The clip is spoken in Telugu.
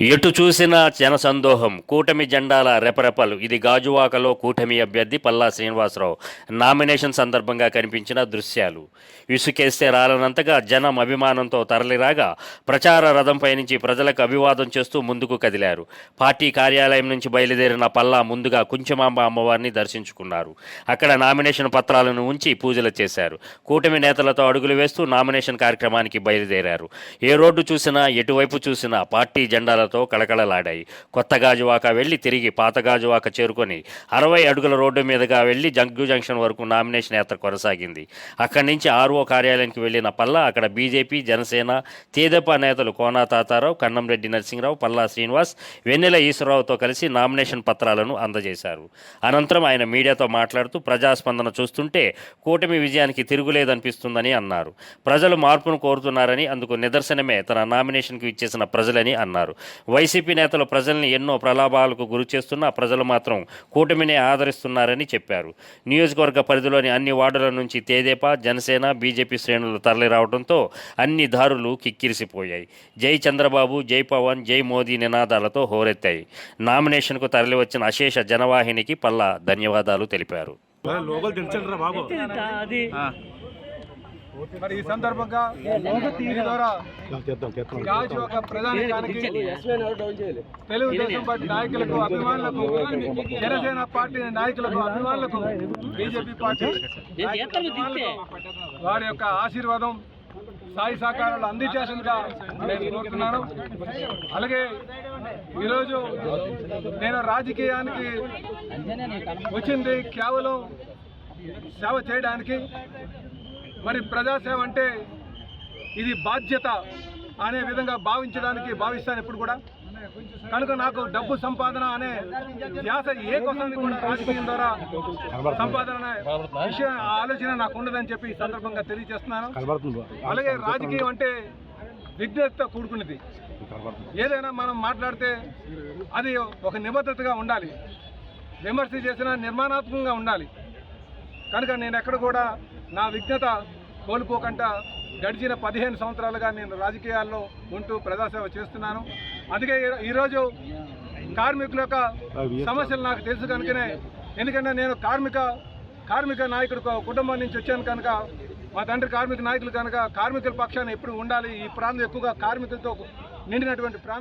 ఎటు చూసినా జనసందోహం కూటమి జెండాల రెపరెపలు. ఇది గాజువాకలో కూటమి అభ్యర్థి పల్లా శ్రీనివాసరావు. నామినేషన్ సందర్భంగా కనిపించిన దృశ్యాలు. ఇసుకేస్తే రాలనంతగా జనం అభిమానంతో తరలిరాగా ప్రచార రథంపై నుంచి ప్రజలకు అభివాదం చేస్తూ ముందుకు కదిలారు. పార్టీ కార్యాలయం నుంచి బయలుదేరిన పల్లా ముందుగా కుంచమాంబ అమ్మవారిని దర్శించుకున్నారు. అక్కడ నామినేషన్ పత్రాలను ఉంచి పూజలు చేశారు. కూటమి నేతలతో అడుగులు వేస్తూ నామినేషన్ కార్యక్రమానికి బయలుదేరారు. ఏ రోడ్డు చూసినా ఎటువైపు చూసినా పార్టీ జెండాల జెండాలతో కళకళలాడాయి. కొత్త గాజువాక వెళ్ళి తిరిగి పాత గాజువాక చేరుకొని అరవై అడుగుల రోడ్డు మీదుగా వెళ్ళి జంగు జంక్షన్ వరకు నామినేషన్ యాత్ర కొనసాగింది. అక్కడి నుంచి ఆర్ఓ కార్యాలయానికి వెళ్ళిన పల్లా అక్కడ బీజేపీ జనసేన తేదెపా నేతలు కోనా తాతారావు కన్నంరెడ్డి నరసింహరావు పల్లా శ్రీనివాస్ వెన్నెల ఈశ్వరరావుతో కలిసి నామినేషన్ పత్రాలను అందజేశారు. అనంతరం ఆయన మీడియాతో మాట్లాడుతూ ప్రజాస్పందన చూస్తుంటే కూటమి విజయానికి తిరుగులేదనిపిస్తుందని అన్నారు. ప్రజలు మార్పును కోరుతున్నారని అందుకు నిదర్శనమే తన నామినేషన్కు ఇచ్చేసిన ప్రజలని అన్నారు. వైసీపీ నేతలు ప్రజల్ని ఎన్నో ప్రలాభాలకు గురి చేస్తున్నా ప్రజలు మాత్రం కూటమినే ఆదరిస్తున్నారని చెప్పారు. నియోజకవర్గ పరిధిలోని అన్ని వార్డుల నుంచి తేదేపా జనసేన బీజేపీ శ్రేణులు తరలిరావడంతో అన్ని దారులు కిక్కిరిసిపోయాయి. జై చంద్రబాబు జై పవన్ జై మోదీ నినాదాలతో హోరెత్తాయి. నామినేషన్కు తరలివచ్చిన అశేష జనవాహినికి పల్లా ధన్యవాదాలు తెలిపారు. లోకల్ అది. మరి ఈ సందర్భంగా ఒక ప్రధానికానికి తెలుగుదేశం పార్టీ నాయకులకు అభిమానులకు జనసేన పార్టీ నాయకులకు అభిమానులకు బీజేపీ పార్టీ వారి యొక్క ఆశీర్వాదం సాయి సహకారాలు అందించాల్సిందిగా నేను కోరుతున్నాను. అలాగే ఈరోజు నేను రాజకీయానికి వచ్చింది కేవలం సేవ చేయడానికి. మరి ప్రజాసేవ అంటే ఇది బాధ్యత అనే విధంగా భావించడానికి భావిస్తాను ఎప్పుడు కూడా. కనుక నాకు డబ్బు సంపాదన అనే ధ్యాస ఏ కోసం కూడా రాజకీయం ద్వారా సంపాదన అనే విషయం ఆ ఆలోచన నాకు ఉండదని చెప్పి ఈ సందర్భంగా తెలియజేస్తున్నాను. అలాగే రాజకీయం అంటే విజ్ఞతతో కూడుకున్నది. ఏదైనా మనం మాట్లాడితే అది ఒక నిబద్ధతగా ఉండాలి. విమర్శ చేసినా నిర్మాణాత్మకంగా ఉండాలి. కనుక నేను ఎక్కడ కూడా నా విఘ్నత కోల్పోకుండా గడిచిన పదిహేను సంవత్సరాలుగా నేను రాజకీయాల్లో ఉంటూ ప్రజాసేవ చేస్తున్నాను. అందుకే ఈ- ఈరోజు కార్మికుల యొక్క సమస్యలు నాకు తెలుసు కనుకనే ఎందుకంటే నేను కార్మిక కార్మిక నాయకుడు కుటుంబం నుంచి వచ్చాను కనుక మా తండ్రి కార్మిక నాయకులు కనుక కార్మికుల పక్షాన ఎప్పుడు ఉండాలి ఈ ప్రాంతం ఎక్కువగా కార్మికులతో నిండినటువంటి ప్రాంతం.